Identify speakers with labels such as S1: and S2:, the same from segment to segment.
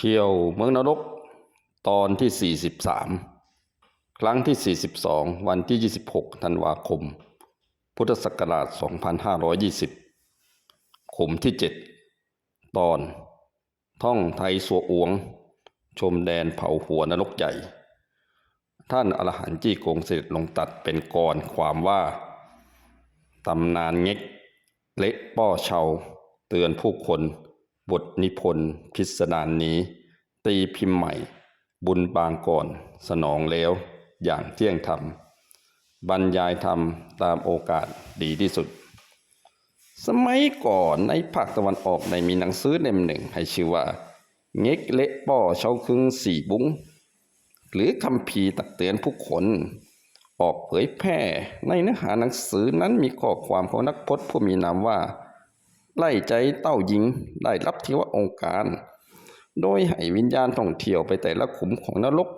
S1: เที่ยวเมืองนรกตอนที่ 43 ครั้งที่ 42 วันที่ 26 ธันวาคม พุทธศักราช 2520ขุมที่ 7 ตอน ท่องไทยสัวอวง ชมแดนเผาหัวนรกใหญ่ ท่านอรหันต์จี้กงเสด็จลงตัดเป็นกรความว่า ตำนานเง็ก เละป้อเชา เตือนผู้คน บทนิพนธ์พิสดารนี้ ตีพิมพ์ใหม่ บุญบางก่อน สนองแล้ว อย่างเที่ยงธรรม บรรยายธรรมตามโอกาสดีที่สุด สมัยก่อนในภาคตะวันออกในมีหนังสือเล่มหนึ่งให้ชื่อว่า เง็กเละป้อเชาคึงสี่บุ้งหรือคำพีตักเตือนผู้คนออกเผยแพร่ในเนื้อหาหนังสือนั้นมีข้อความของนักพจน์ผู้มีนามว่า ไล่ใจเต้าหญิงได้รับที่ว่าองค์การ โดยให้วิญญาณท่องเที่ยวไปแต่ละขุมของนรก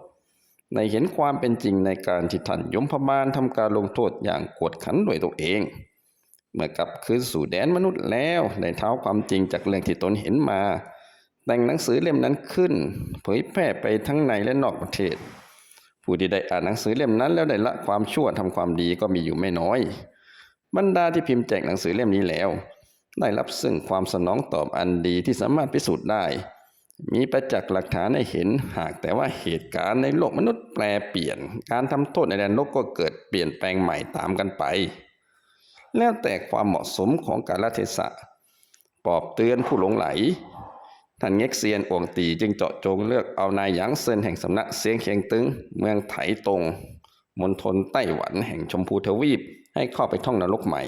S1: ในเห็นความเป็นจริงในการที่ท่านยมพบาลทำการลงโทษอย่างกวดขันโดวยตัวเอง เมื่อกลับคืนสู่แดนมนุษย์แล้วได้เท้าความจริงจากเรื่องที่ตนเห็นมา แต่งหนังสือเล่มนั้นขึ้น เผยแพร่ไปทั้งในและนอกประเทศ ผู้ที่ได้อ่านหนังสือเล่มนั้นแล้วได้ละความชั่วทำความดีก็มีอยู่ไม่น้อย บรรดาที่พิมพ์แจกหนังสือเล่มนี้แล้ว ได้รับซึ่งความสนองตอบอันดีที่สามารถพิสูจน์ได้ มีประจักษ์หลักฐานให้เห็นหากแต่ว่าเหตุการณ์ในโลกมนุษย์แปลเปลี่ยน การทำโทษในแดนโลกก็เกิดเปลี่ยนแปลงใหม่ตามกันไป แล้วแต่ความเหมาะสมของกาลเทศะปอบเตือนผู้หลงไหล ท่านเง็กเซียนอวงตีจึงเจาะจงเลือกเอานายหยางเซินแห่งสำนักเสียงเคียงตึง เมืองไถตงมณฑลไต้หวันแห่งชมพูทวีปให้เข้าไปท่องนรกใหม่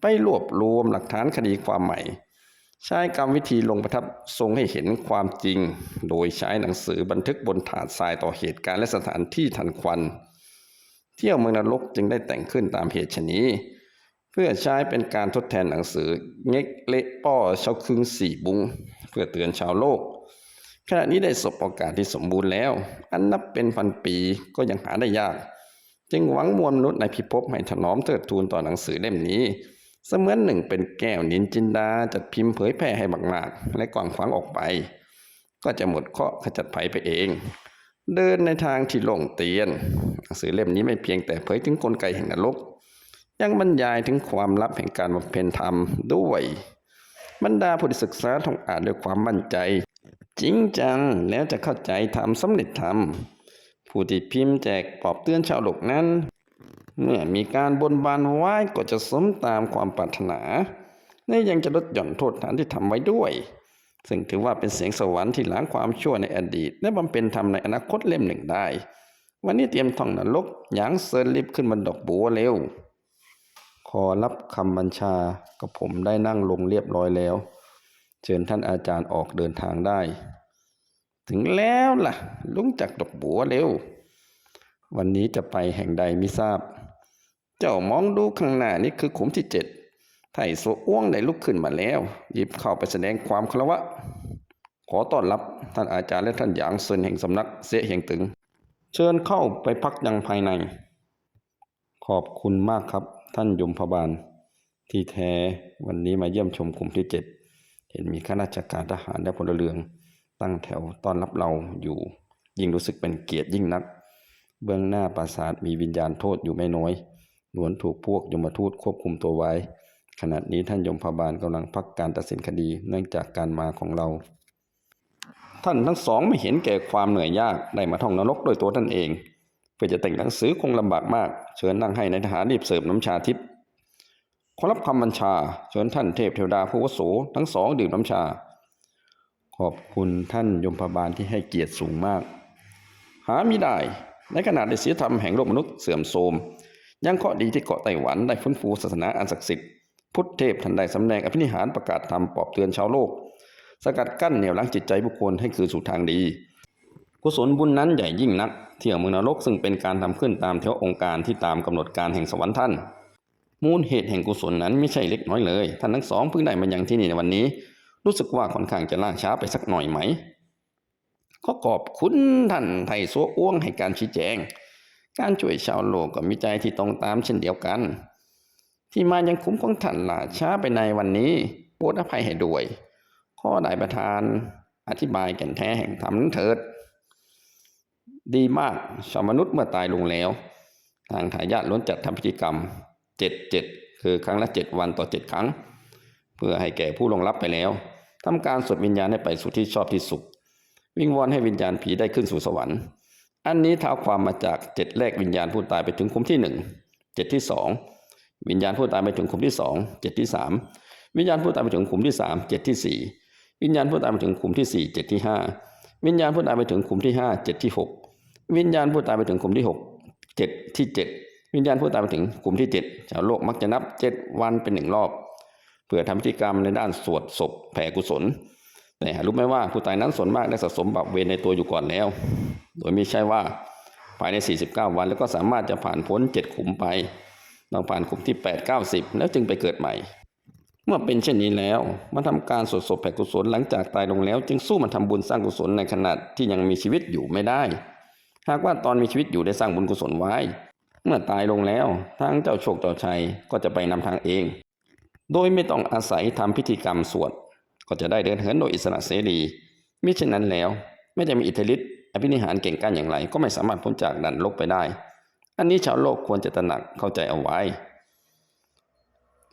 S1: ไปรวบรวมหลักฐานคดีความใหม่ ใช้กรรมวิธีลงประทับทรงให้เห็นความจริง โดยใช้หนังสือบันทึกบนถาดทรายต่อเหตุการณ์และสถานที่ทันควัน เที่ยวเมืองนรกจึงได้แต่งขึ้นตามเหตุชนี้ เพื่อใช้เป็นการทดแทนหนังสือเง็กเละป้อเชาคึงสี่บุง เพื่อเตือนชาวโลกขณะนี้ได้สบโอกาสที่สมบูรณ์แล้ว อันนับเป็นพันปีก็ยังหาได้ยาก จึงหวังมวลมนุษย์ในพิภพให้ถนอมเทิดทูนต่อหนังสือเล่มนี้ เสมือนหนึ่งเป็นแก้วนินจินดาจัดพิมพ์เผยแพร่ให้บักหนาดและกว้างขวางออกไป ก็จะหมดเคราะห์ขจัดภัยไปเอง เดินในทางที่โล่งเตียนหนังสือเล่มนี้ไม่เพียงแต่เผยถึงกลไกแห่งนรก ยังบรรยายถึงความลับแห่งการบำเพ็ญธรรมด้วยบรรดาผู้ศึกษาท่องอ่านด้วยความมั่นใจ จริงจังแล้วจะเข้าใจธรรมสำเร็จธรรมผู้ที่พิมพ์แจกปลอบเตือนชาวโลกนั้น เมื่อมีการบนบานไว้ก็จะสมตามความปรารถนาและยังจะลดหย่อนโทษฐานที่ทำไว้ด้วย ซึ่งถือว่าเป็นเสียงสวรรค์ที่ล้างความชั่วในอดีต และบำเพ็ญธรรมในอนาคตเล่มหนึ่งได้ วันนี้เตรียมท่องนรกหยางเซินรีบขึ้นบนดอกบัวเร็ว ขอรับคำบัญชากับผมได้นั่งลงเรียบร้อยแล้ว เชิญท่านอาจารย์ออกเดินทางได้ ถึงแล้วล่ะลุงจากดอกบัวเร็ว วันนี้จะไปแห่งใดไม่ทราบ เจ้ามองดูข้างหน้านี่คือขุมที่เจ็ดไถ่โซอ้วงได้ลุกขึ้นมาแล้ว หยิบเข้าไปแสดงความเคารวะ ขอต้อนรับท่านอาจารย์และท่านหยางเซินแห่งสำนักเสยเฮียงตึง เชิญเข้าไปพักยังภายใน ขอบคุณมากครับท่านยมพบาล ที่แท้วันนี้มาเยี่ยมชมกลุ่มที่เจ็ดเห็นมีข้าราชการทหารและพลเรือน ตั้งแถวต้อนรับเราอยู่ ยิ่งรู้สึกเป็นเกียรติยิ่งนัก เบื้องหน้าปราสาทมีวิญญาณโทษอยู่ไม่น้อย ล้วนถูกพวกยมทูตควบคุมตัวไว้ ขณะนี้ท่านยมพบาลกำลังพักการตัดสินคดีเนื่องจากการมาของเรา ท่านทั้งสองไม่เห็นแก่ความเหนื่อยยากได้มาท่องนรกด้วยตัวท่านเอง เพื่อจะแต่งหนังสือคงลำบากมาก เชิญนั่งให้ในทหารรีบเสิร์ฟน้ำชาทิพย์ขอรับคำบัญชา เชิญท่านเทพเทวดาผู้วุโสทั้งสองดื่มน้ำชา ขอบคุณท่านยมพบาลที่ให้เกียรติสูงมาก หามิได้ในขณะได้เสียธรรมแห่งโลกมนุษย์เสื่อมโทรม ยังเคราะดีที่เกาะไต้หวันได้ฟื้นฟูศาสนาอันศักดิ์สิทธิ์พุทธเทพท่านได้สำแดงอภินิหารประกาศธรรมปอบเตือนชาวโลก สกัดกั้นเหนี่ยวรังจิตใจบุคคลให้คืนสู่ทางดี กุศลบุญนั้นใหญ่ยิ่งนัก เที่ยวเมืองนรกซึ่งเป็นการทำขึ้นตามเทวองค์การที่ตามกำหนดการแห่งสวรรค์ท่าน มูลเหตุแห่งกุศลนั้นไม่ใช่เล็กน้อยเลย ท่านทั้งสองเพิ่งได้มายังที่นี่ในวันนี้ รู้สึกว่าค่อนข้างจะล่าช้าไปสักหน่อยไหมขอขอบคุณท่านไทสัวอ้วงให้การชี้แจง การช่วยชาวโลกก็มีใจที่ตรงตามเช่นเดียวกัน ที่มายังคุ้มของท่านล่าช้าไปในวันนี้โปรดอภัยให้ด้วย ข้อได้ประทานอธิบายแก่นแท้แห่งธรรมนั้นเถิด ดีมากชาวมนุษย์เมื่อตายลงแล้ว ทางทายาทล้วนจัดทำพิธีกรรมเจ็ดเจ็ดคือครั้งละเจ็ดวันต่อเจ็ดครั้ง เพื่อให้แก่ผู้ลงรับไปแล้วทำการสวดวิญญาณให้ไปสู่ที่ชอบที่สุข วิงวอนให้วิญญาณผีได้ขึ้นสู่สวรรค์ อันนี้ท้าความมาจากเจ็ดแรกวิญญาณผู้ตายไปถึงขุมที่หนึ่งเจ็ดที่สองวิญญาณผู้ตายไปถึงขุมที่สองเจ็ดที่สามวิญญาณผู้ตายไปถึงขุมที่สามเจ็ดที่สี่วิญญาณผู้ตายไปถึงขุมที่สี่เจ็ดที่ห้าวิญญาณผู้ตายไปถึงขุมที่ห้าเจ็ดที่หกวิญญาณผู้ตายไปถึงขุมที่หกเจ็ดที่เจ็ดวิญญาณผู้ตายไปถึงขุมที่เจ็ดชาวโลกมักจะนับเจ็ดวันเป็นหนึ่งรอบ เพื่อทำพิธีกรรมในด้านสวดศพแผ่กุศล แต่รู้ไหมว่าผู้ตายนั้นส่วนมากได้สะสมบาปเวรในตัวอยู่ก่อนแล้ว โดยไม่ใช่ว่าภายใน 49 วันแล้วก็สามารถจะผ่านพ้น 7 ขุมไปต้องผ่านขุมที่ 8 90 แล้วจึงไปเกิดใหม่ เมื่อเป็นเช่นนี้แล้วมาทำการสวดศพแผ่กุศลหลังจากตายลงแล้ว จึงสู้มันทำบุญสร้างกุศลในขณะที่ยังมีชีวิตอยู่ไม่ได้ หากว่าตอนมีชีวิตอยู่ได้สร้างบุญกุศลไว้ เมื่อตายลงแล้วทางเจ้าโชคเจ้าชัยก็จะไปนำทางเอง โดยไม่ต้องอาศัยทำพิธีกรรมสวด ก็จะได้เดินเหินโดยอิสระเสรีมิฉะนั้นแล้ว ไม่จะมีอิทธิฤทธิ์อภินิหารเก่งกาจอย่างไร ก็ไม่สามารถพ้นจากดันลกไปได้ อันนี้ชาวโลกควรจะตระหนักเข้าใจเอาไว้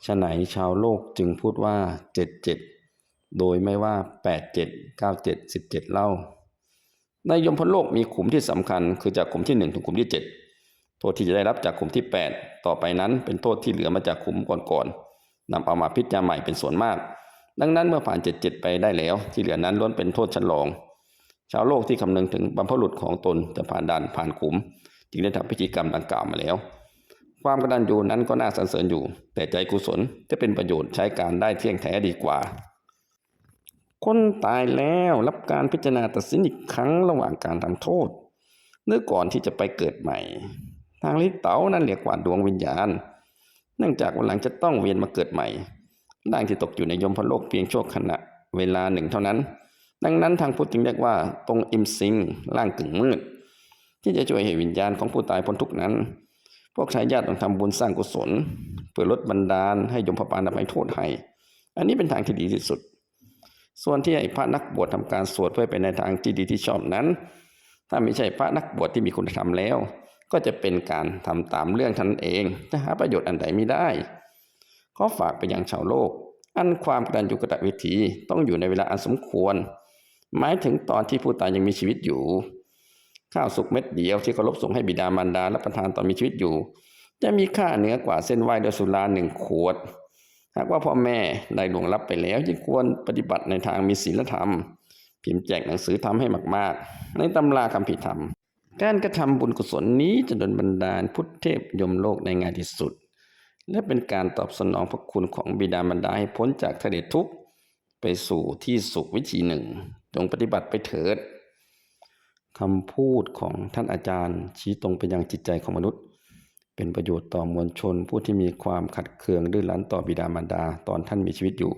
S1: ฉะไหนชาวโลกจึงพูดว่าเจ็ดเจ็ดโดยไม่ว่าแปดเจ็ดเก้าเจ็ดสิบเจ็ดเล่า ในยมพโลกมีขุมที่สำคัญ คือจากขุมที่หนึ่งถึงขุมที่เจ็ดโทษที่จะได้รับจากขุมที่แปดต่อไปนั้นเป็นโทษที่เหลือมาจากขุมก่อนๆนำเอามาพิจารณาใหม่เป็นส่วนมาก ดังนั้นเมื่อผ่านเจ็ดเจ็ดไปได้แล้ว ที่เหลือนั้นล้วนเป็นโทษชั้นรอง ชาวโลกที่คำนึงถึงบรรพบุรุษของตนจะผ่านด่านผ่านขุม จึงได้ทำพิธีกรรมดังกล่าวมาแล้ว ความกตัญญูนั้นก็น่าสรรเสริญอยู่ แต่ใจกุศลจะเป็นประโยชน์ใช้การได้เที่ยงแท้ดีกว่า คนตายแล้วรับการพิจารณาตัดสินอีกครั้งระหว่างการทำโทษเนื่อก่อนที่จะไปเกิดใหม่ ทางลิเต๋านั้นเรียกว่าดวงวิญญาณ เนื่องจากวันหลังจะต้องเวียนมาเกิดใหม่ ร่างที่ตกอยู่ในยมพโลกเพียงชั่วขณะเวลาหนึ่งเท่านั้น ดังนั้นทางพุทธจึงเรียกว่าตรงอิมซิงร่างกึ่งมืด ที่จะช่วยให้วิญญาณของผู้ตายพ้นทุกข์นั้น พวกชายญาติต้องทำบุญสร้างกุศล เพื่อลดบันดาลให้ยมพบาลอภัยโทษให้ อันนี้เป็นทางที่ดีที่สุด ส่วนที่ให้พระนักบวชทำการสวดเพื่อไปในทางที่ดีที่ชอบนั้น ถ้าไม่ใช่พระนักบวชที่มีคุณธรรมแล้ว ก็จะเป็นการทำตามเรื่องท่านเองจะหาประโยชน์อันใดไม่ได้ ขอฝากไปยังชาวโลก อันความกตัญญูกตวิธีต้องอยู่ในเวลาอันสมควร หมายถึงตอนที่ผู้ตายยังมีชีวิตอยู่ ข้าวสุกเม็ดเดียวที่เคารพส่งให้บิดามารดารับประทานตอนมีชีวิตอยู่ จะมีค่าเหนือกว่าเส้นไหว้ดยสุราหนึ่งขวด หากว่าพ่อแม่ได้หลวงรับไปแล้วจึงควรปฏิบัติในทางมีศีลธรรม พิมพ์แจกหนังสือทำให้มาก ๆ ในตำราคำผิดธรรมการกระทำบุญกุศลนี้จะดลบันดาลพุทธเทพยมโลกในงายที่สุด และเป็นการตอบสนองพระคุณของบิดามารดาให้พ้นจากทะเลทุกข์ไปสู่ที่สุขวิธีหนึ่ง จงปฏิบัติไปเถิดคำพูดของท่านอาจารย์ ชี้ตรงไปยังจิตใจของมนุษย์ เป็นประโยชน์ต่อมวลชน ผู้ที่มีความขัดเคืองดื้อรั้นต่อบิดามารดาตอนท่านมีชีวิตอยู่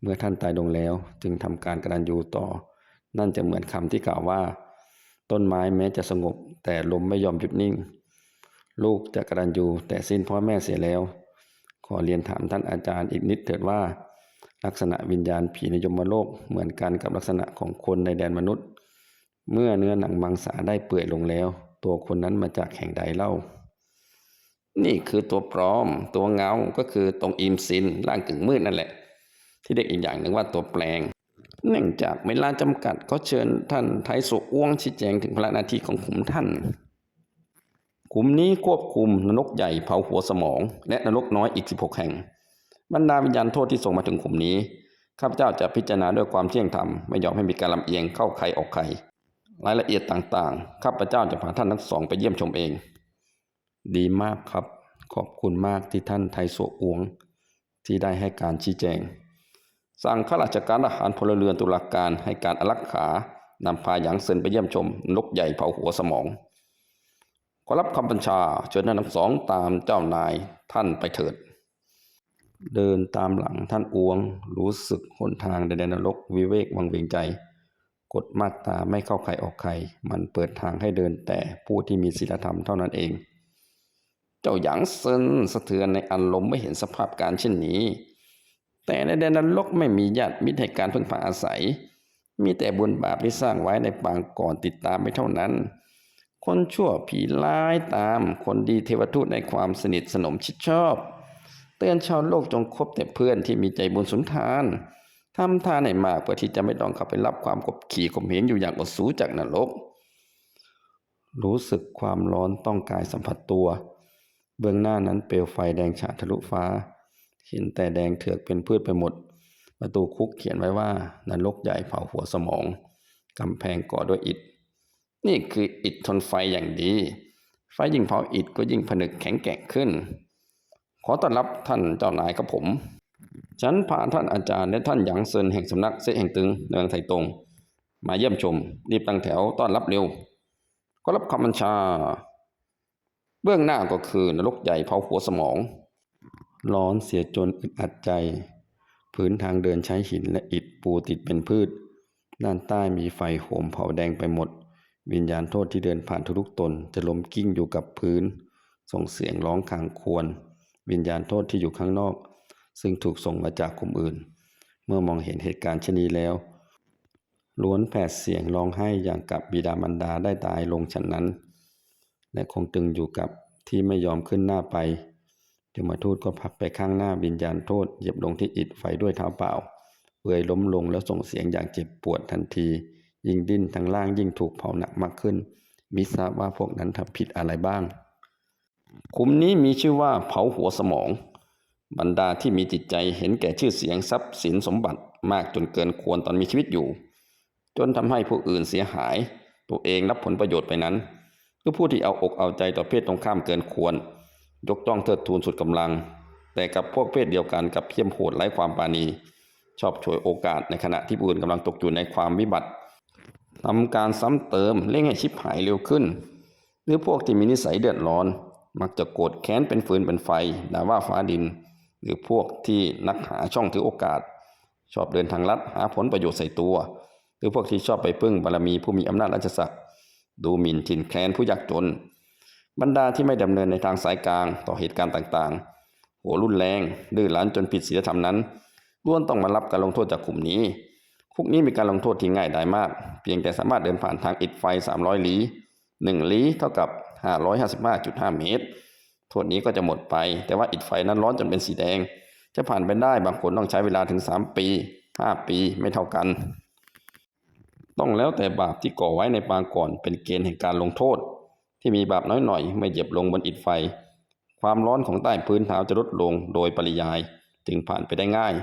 S1: เมื่อท่านตายลงแล้ว จึงทำการกระดันยูต่อ นั่นจะเหมือนคำที่กล่าวว่า ต้นไม้แม้จะสงบแต่ลมไม่ยอมหยุดนิ่ง ลูกจะกระดันยูแต่สิ้นพ่อแม่เสียแล้ว ขอเรียนถามท่านอาจารย์อีกนิดเถิดว่า ลักษณะวิญญาณผีในยมโลกเหมือนกันกับลักษณะของคนในแดนมนุษย์ เมื่อเนื้อหนังมังสาได้เปื่อยลงแล้ว ตัวคนนั้นมาจากแห่งใดเล่า นี่คือตัวปลอม ตัวเงา ก็คือตรงอิมซินร่างกึ่งมืดนั่นแหละ ที่เรียกอีกอย่างหนึ่งว่าตัวแปลง เนื่องจากเวลาจำกัดก็เชิญท่านไทยสุอ้วงชี้แจงถึงพระนาทีของขุมท่าน ขุมนี้ควบคุมนรกใหญ่เผาหัวสมอง และนรกน้อยอีก 16 แห่ง บรรดาวิญญาณโทษที่ส่งมาถึงขุมนี้ข้าพเจ้าจะพิจารณาด้วยความเที่ยงธรรมไม่ยอมให้มีการลำเอียงเข้าใครออกใครรายละเอียดต่างๆข้าพเจ้าจะพาท่านทั้งสองไปเยี่ยมชมเอง ดีมากครับ ขอบคุณมากที่ท่านไทยโสอวง ที่ได้ให้การชี้แจง สั่งข้าราชการทหารพลเรือนตุลาการให้การอารักขานำพาหยางเซินไปเยี่ยมชมนกใหญ่เผาหัวสมอง ขอรับคำบัญชาเชิญท่านทั้งสองตามเจ้านายท่านไปเถิด เดินตามหลังท่านอวง รู้สึกหนทางในแดนนรกวิเวกวังเวงใจ กฎมาตราไม่เข้าใครออกใคร มันเปิดทางให้เดินแต่ผู้ที่มีศีลธรรมเท่านั้นเอง เจ้าหยางเซินสะเทือนในอารมณ์ไม่เห็นสภาพการเช่นนี้ แต่ในแดนนรกไม่มีญาติมิตรให้การพึ่งพาอาศัย มีแต่บุญบาปที่สร้างไว้ในปางก่อนติดตามไปเท่านั้น คนชั่วผีร้ายตามคนดีเทวทูตในความสนิทสนมชิดชอบ เตือนชาวโลกจงคบแต่เพื่อนที่มีใจบุญสุนทานทำทานให้มากเพื่อที่จะไม่ต้องเข้าไปรับความกบขี่ข่มเหงอยู่อย่างอดสูจากนรก รู้สึกความร้อนต้องกายสัมผัสตัว เบื้องหน้านั้นเปลวไฟแดงฉาทะลุฟ้า เห็นแต่แดงเถือกเป็นพืชไปหมด ประตูคุกเขียนไว้ว่านรกใหญ่เผาหัวสมองกำแพงก่อด้วยอิฐ นี่คืออิฐทนไฟอย่างดี ไฟยิ่งเผาอิฐก็ยิ่งผนึกแข็งแกร่งขึ้น ขอต้อนรับท่านเจ้านายกับผม ฉันพาท่านอาจารย์และท่านหยางเซินแห่งสำนักเซแห่งตึงเนืองไทตงมาเยี่ยมชม รีบตั้งแถวต้อนรับเร็ว ก็รับคำบัญชา เบื้องหน้าก็คือนรกใหญ่เผาหัวสมอง ร้อนเสียจนอึดอัดใจ พื้นทางเดินใช้หินและอิฐปูติดเป็นพืช ด้านใต้มีไฟโหมเผาแดงไปหมด วิญญาณโทษที่เดินผ่านทุกๆตนจะล้มกิ้งอยู่กับพื้น ส่งเสียงร้องครางควร วิญญาณโทษที่อยู่ข้างนอก ซึ่งถูกส่งมาจากกลุ่มอื่น เมื่อมองเห็นเหตุการณ์เช่นนี้แล้ว ล้วนแผดเสียงร้องไห้อย่างกับบิดามารดาได้ตายลงฉันนั้น และคงตึงอยู่กับที่ไม่ยอมขึ้นหน้าไปยมทูตก็พับไปข้างหน้าวิญญาณโทษเหยียบลงที่อิฐไฟด้วยเท้าเปล่าเปื่อยล้มลงแล้วส่งเสียงอย่างเจ็บปวดทันที ยิ่งดิ้นทางล่างยิ่งถูกเผาหนักมากขึ้น มิทราบว่าพวกนั้นทำผิดอะไรบ้าง คุมนี้มีชื่อว่าเผาหัวสมอง บรรดาที่มีจิตใจเห็นแก่ชื่อเสียงทรัพย์สินสมบัติมากจนเกินควรตอนมีชีวิตอยู่ จนทำให้ผู้อื่นเสียหาย ตัวเองรับผลประโยชน์ไปนั้นคือผู้ที่เอาอกเอาใจต่อเพศตรงข้ามเกินควร ยกจ้องเทิดทูนสุดกำลัง แต่กับพวกเพศเดียวกันกับเพี้ยมโหดไร้ความปราณีชอบฉวยโอกาสในขณะที่ผู้อื่นกำลังตกอยู่ในความวิบัติ ทำการซ้ำเติมเร่งให้ชิบหายเร็วขึ้น หรือพวกที่มีนิสัยเดือดร้อน มักจะโกรธแค้นเป็นฟืนเป็นไฟด่าว่าฟ้าดิน หรือพวกที่นักหาช่องถือโอกาส ชอบเดินทางลัดหาผลประโยชน์ใส่ตัว หรือพวกที่ชอบไปพึ่งบารมีผู้มีอำนาจราชศักดิ์ดูหมิ่นถิ่นแคลนผู้ยากจน บรรดาที่ไม่ดำเนินในทางสายกลางต่อเหตุการณ์ต่างๆ หัวรุนแรงดื้อรั้นจนผิดศีลธรรมนั้นล้วนต้องมารับการลงโทษจากกลุ่มนี้ คุกนี้มีการลงโทษที่ง่ายดายมาก เพียงแต่สามารถเดินผ่านทางอิฐไฟ 300 ลี้1ลี้เท่ากับ 555.5 เมตร โทษนี้ก็จะหมดไป แต่ว่าอิฐไฟนั้นร้อนจนเป็นสีแดง จะผ่านไปได้บางคนต้องใช้เวลาถึง 3 ปี 5 ปีไม่เท่ากัน ต้องแล้วแต่บาปที่ก่อไว้ในปางก่อนเป็นเกณฑ์แห่งการลงโทษ ที่มีบาปน้อยหน่อยไม่เหยียบลงบนอิฐไฟ ความร้อนของใต้พื้นเท้าจะลดลงโดยปริยาย จึงผ่านไปได้ง่าย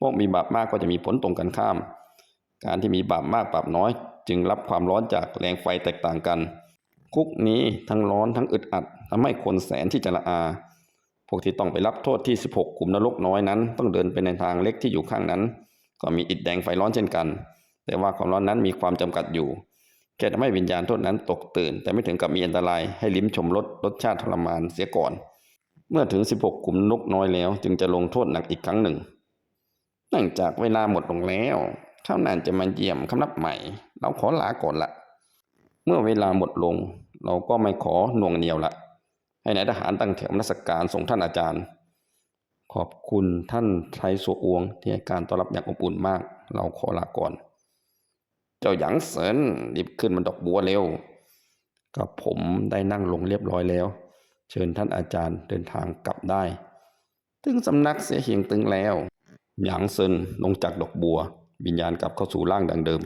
S1: พวกมีบาปมากก็จะมีผลตรงกันข้าม การที่มีบาปมากบาปน้อย จึงรับความร้อนจากแรงไฟแตกต่างกัน คุกนี้ทั้งร้อนทั้งอึดอัดทำให้คนแสนที่จะละอา พวกที่ต้องไปรับโทษที่ 16ขุมนรกน้อยนั้น ต้องเดินไปในทางเล็กที่อยู่ข้างนั้น ก็มีอิฐแดงไฟร้อนเช่นกัน แต่ว่าความร้อนนั้นมีความจำกัดอยู่แค่ทำให้วิญญาณโทษนั้นตกตื่น แต่ไม่ถึงกับมีอันตรายให้ลิ้มชมรสรสชาติทรมานเสียก่อน เมื่อถึง 16ขุมนกน้อยแล้ว จึงจะลงโทษหนักอีกครั้งหนึ่ง เนื่องจากเวลาหมดลงแล้ว เท่านั้นจะมาเยี่ยมคำนับใหม่ เราขอลาก่อนละ เมื่อเวลาหมดลง เราก็ไม่ขอหน่วงเหนียวละ ให้นายทหารตั้งแถวนมัสการส่งท่านอาจารย์ ขอบคุณท่านไทรสวอวงที่ให้การต้อนรับอย่างอบอุ่นมาก เราขอลาก่อน เจ้าหยางเสินรีบขึ้นมันดอกบัวเร็ว กับผมได้นั่งลงเรียบร้อยแล้ว เชิญท่านอาจารย์เดินทางกลับได้ ถึงสำนักเสียเหียงตึงแล้ว หยางเซินลงจากดอกบัว วิญญาณกลับเข้าสู่ร่างดังเดิม